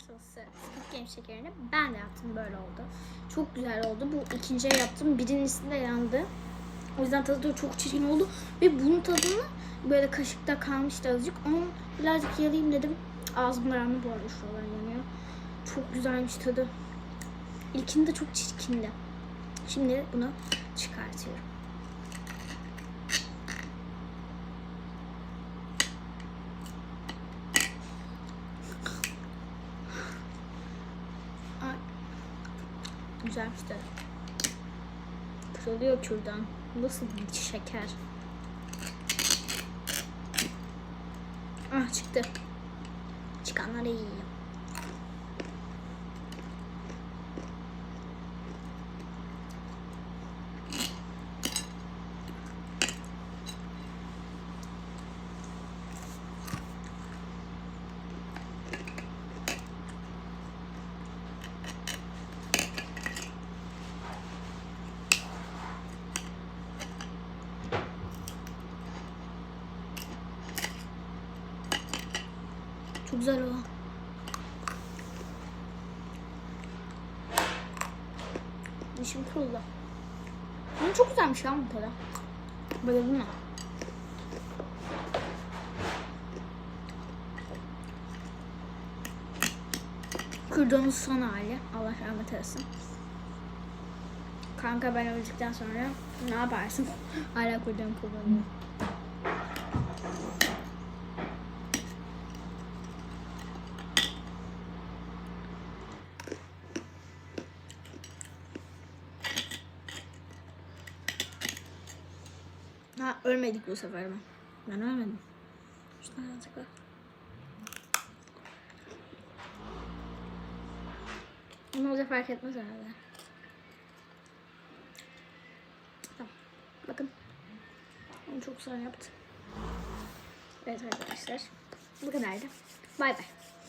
sosu Squid Game şekerini ben de yaptım böyle oldu. Çok güzel oldu. Bu ikinciye yaptım. Birincisi de yandı. O yüzden tadı da çok çirkin oldu. Ve bunun tadını böyle kaşıkta kalmıştı azıcık. Onun birazcık yalayayım dedim. Ağzım yandı bu arada şuralar yanıyor. Çok güzelmiş tadı. İlkinde çok çirkindi. Şimdi bunu çıkartıyorum. Güzelmiş tadı. Kırılıyor kürdan. Nasıl bir şeker? Ah çıktı. Çıkanları yiyeyim. Çok güzel o. Dişim kuruldu. Ama çok güzelmiş ya bu tadı. Bayıldım ben. Kürdanın son hali. Allah rahmet eylesin. Kanka ben öldükten sonra ne yaparsın? Hala kürdanı kullanıyorum. Ha ölmedik bu sefer ben. Ben ölmedim. Şuna azıcık bak. Ne olacak fark etmez herhalde. Tamam. Bakın. Onu çok güzel yaptım. Evet arkadaşlar. Bu kadardı. Bay bay.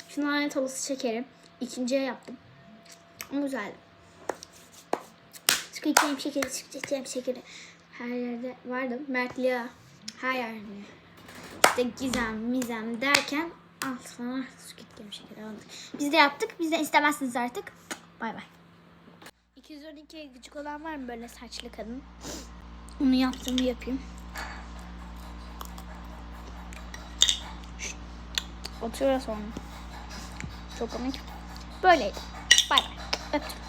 Şimdi lanet olası şekerim. İkinciye yaptım. Ama güzeldi. Çıkacağım şekeri, çıkacağım şekeri. Her yerde vardı. Mertliğe her yerde. İşte gizem, mizem derken al sana Squid Game şekeri aldık. Biz de yaptık. Biz de istemezsiniz artık. Bay bay. 212'ye gıcık olan var mı böyle saçlı kadın? Onu yaptığımı yapayım. Oturuyor sonra. Çok komik. Böyleydi. Bay bay. Öptüm.